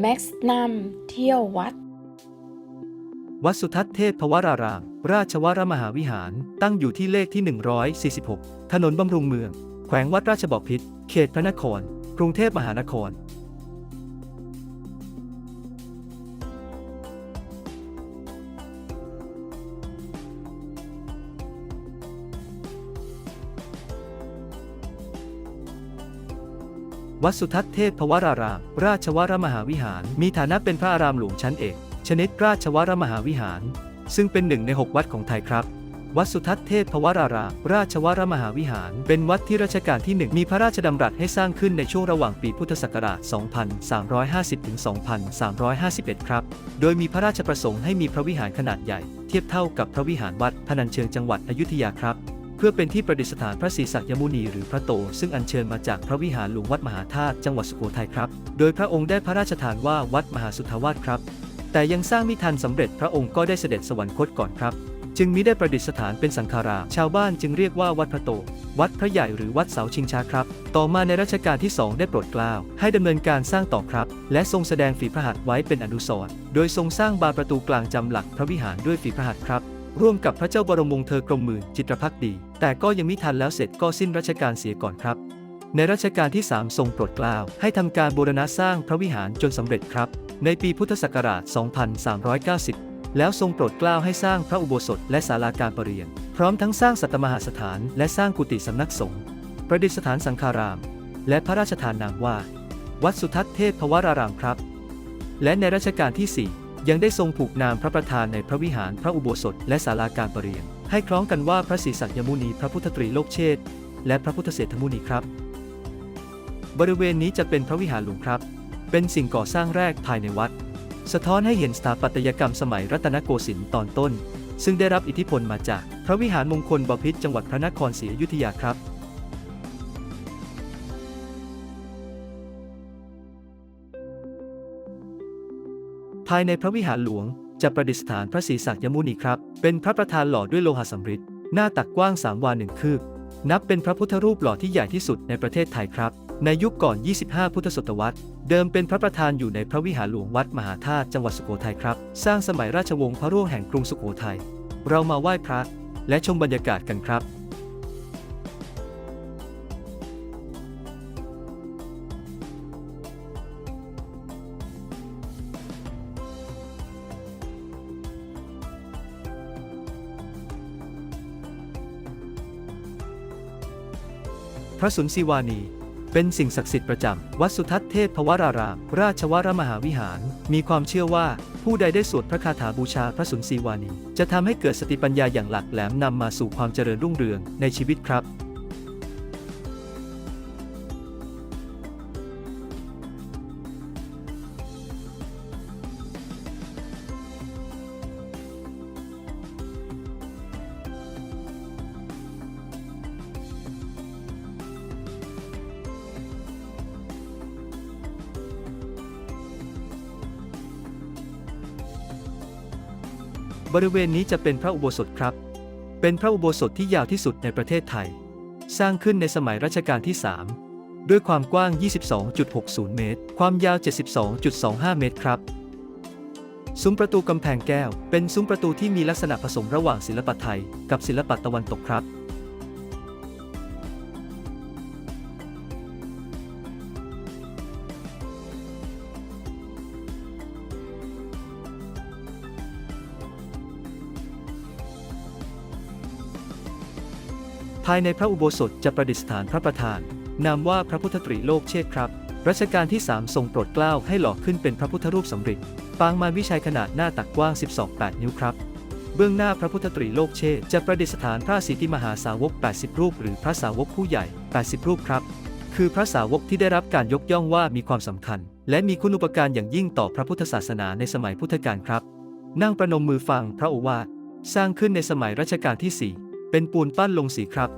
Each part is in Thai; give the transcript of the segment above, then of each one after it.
แม็กซ์นำเที่ยววัด วัดสุทัศน์เทพวราราม ราชวรมหาวิหาร ตั้งอยู่ที่เลขที่ 146 ถนนบำรุงเมือง แขวงวัดราชบพิตรเขตพระนคร กรุงเทพมหานคร วัดสุทัศน์เทพพวราราม ราชวรมหาวิหาร มีฐานะเป็นพระอารามหลวงชั้นเอก ชนิดราชวรมหาวิหาร ซึ่งเป็นหนึ่งใน 6 วัดของไทยครับ วัดสุทัศน์เทพพวราราม ราชวรมหาวิหาร เป็นวัดที่รัชกาลที่ 1 มีพระราชดำรัสให้สร้างขึ้นในช่วงระหว่างปีพุทธศักราช 2350 ถึง 2351 ครับ โดยมีพระราชประสงค์ให้มีพระวิหารขนาดใหญ่ เทียบเท่ากับพระวิหารวัดพนัญเชิงจังหวัดอยุธยาครับ เพื่อเป็นที่ประดิษฐานพระศรีสักยมุนีหรือพระโต ซึ่งอัญเชิญมาจากพระวิหารหลวงวัดมหาธาตุจังหวัดสุโขทัยครับ โดยพระองค์ได้พระราชทานว่าวัดมหาสุทธาวาสครับ แต่ยังสร้างไม่ทันสำเร็จพระองค์ก็ได้เสด็จสวรรคตก่อนครับ จึงมิได้ประดิษฐานเป็นสังฆารา ชาวบ้านจึงเรียกว่าวัดพระโต วัดพระใหญ่หรือวัดเสาชิงช้าครับ ต่อมาในรัชกาลที่ 2 ได้โปรดเกล้าให้ดำเนินการสร้างต่อครับ และทรงแสดงฝีพระหัตถ์ไว้เป็นอนุสรณ์ โดยทรงสร้างบานประตูกลางจำหลักพระวิหารด้วยฝีพระหัตถ์ครับ ร่วมกับพระเจ้าบรมวงศ์เธอกรมหมื่นจิตรพักดี แต่ก็ยังไม่ทันแล้วเสร็จก็สิ้นรัชกาลเสียก่อนครับ ในรัชกาลที่ 3 ทรงโปรดเกล้าให้ทำการบูรณะสร้างพระวิหารจนสำเร็จครับ ในปีพุทธศักราช 2390 แล้วทรงโปรดเกล้าให้สร้างพระอุโบสถและศาลาการประเรียน พร้อมทั้งสร้างสัตมหาสถานและสร้างกุฏิสำนักสงฆ์ประดิษฐานสังฆาราม และพระราชทานนามว่า วัดสุทัศน์เทพพวรารามครับ และในรัชกาลที่ 4 ยังได้ทรงผูกนามพระประธานในพระวิหารพระอุโบสถและศาลาการประเรียน ให้คล้องกันว่าพระศรีสักยมุนีพระพุทธตรีโลกเชษและพระพุทธเศรษฐมุนีครับ บริเวณนี้จะเป็นพระวิหารหลวงครับ เป็นสิ่งก่อสร้างแรกภายในวัด สะท้อนให้เห็นสถาปัตยกรรมสมัยรัตนโกสินทร์ตอนต้น ซึ่งได้รับอิทธิพลมาจากพระวิหารมงคลบพิตรจังหวัดพระนครศรีอยุธยาครับภายในพระวิหารหลวง จะประดิษฐานพระศรีสักยมุนีครับ เป็นพระประธานหล่อด้วยโลหะสำริดหน้าตักกว้าง 3 วาหนึ่งคืบ นับเป็นพระพุทธรูปหล่อที่ใหญ่ที่สุดในประเทศไทยครับ ในยุคก่อน 25 พุทธศตวรรษ เดิมเป็นพระประธานอยู่ในพระวิหารหลวงวัดมหาธาตุจังหวัดสุโขทัยครับ สร้างสมัยราชวงศ์พระร่วงแห่งกรุงสุโขทัย เรามาไหว้พระและชมบรรยากาศกันครับ พระสุนทรีวานี เป็นสิ่งศักดิ์สิทธิ์ประจำวัดสุทัศน์เทพพวราราม ราชวรมหาวิหาร มีความเชื่อว่าผู้ใดได้สวดพระคาถาบูชาพระสุนทรีวานี จะทำให้เกิดสติปัญญาอย่างหลักแหลมนำมาสู่ความเจริญรุ่งเรืองในชีวิตครับ บริเวณนี้จะเป็นพระอุโบสถครับ เป็นพระอุโบสถที่ยาวที่สุดในประเทศไทย สร้างขึ้นในสมัยรัชกาลที่ 3 ด้วยความกว้าง 22.60 เมตร ความยาว 72.25 เมตรครับ ซุ้มประตูกำแพงแก้ว เป็นซุ้มประตูที่มีลักษณะผสมระหว่างศิลปะไทย กับศิลปะตะวันตกครับ ภายในพระอุโบสถจะประดิษฐานพระประธาน นามว่าพระพุทธตรีโลกเชษครับ รัชกาลที่ 3 ทรงโปรดเกล้าให้หล่อขึ้นเป็นพระพุทธรูปสำริดปางมารวิชัยขนาดหน้าตักกว้าง 12.8 นิ้วครับ เบื้องหน้าพระพุทธตรีโลกเชษจะประดิษฐานพระสิทธิมหาสาวก 80 รูป หรือพระสาวกผู้ใหญ่ 80 รูปครับ คือพระสาวกที่ได้รับการยกย่องว่ามีความสำคัญ และมีคุณูปการอย่างยิ่งต่อพระพุทธศาสนาในสมัยพุทธกาลครับ นั่งประนมมือฟังพระโอวาทสร้างขึ้นในสมัยรัชกาลที่4 เป็นปูนปั้นลงสีครับ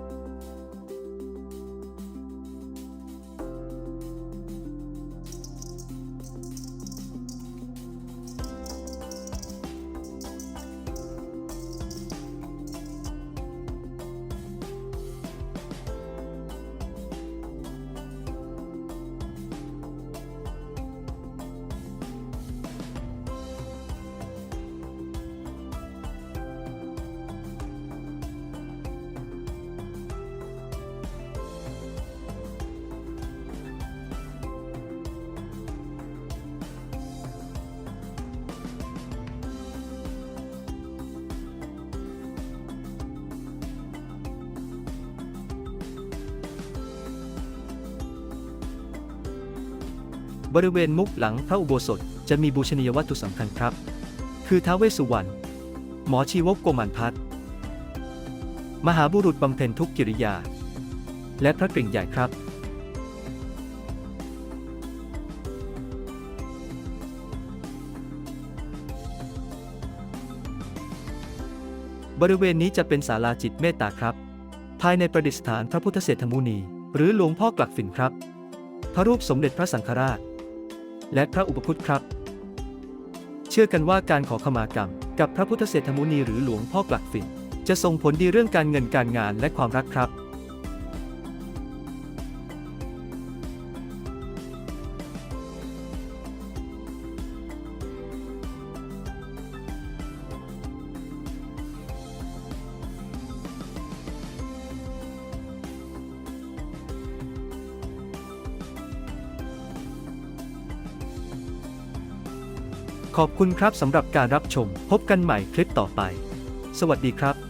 บริเวณมุกหลังพระอุโบสถจะมีบูชนียวัตถุสำคัญครับ คือท้าวเวสสุวรรณ หมอชีวกโกมันพัฒมหาบุรุษบำเพ็ญทุกกิริยา และพระกริ่งใหญ่ครับ บริเวณนี้จะเป็นศาลาจิตเมตตาครับ ภายในประดิษฐานพระพุทธเศรษฐมุนี หรือหลวงพ่อกลักฝิ่นครับ พระรูปสมเด็จพระสังฆราช และพระอุปคุตครับ เชื่อกันว่าการขอขมากรรม กับพระพุทธเศรษฐมุนีหรือหลวงพ่อกลักฝิ่นจะส่งผลดีเรื่องการเงินการงานและความรักครับ ขอบคุณครับสำหรับการรับชม พบกันใหม่คลิปต่อไป สวัสดีครับ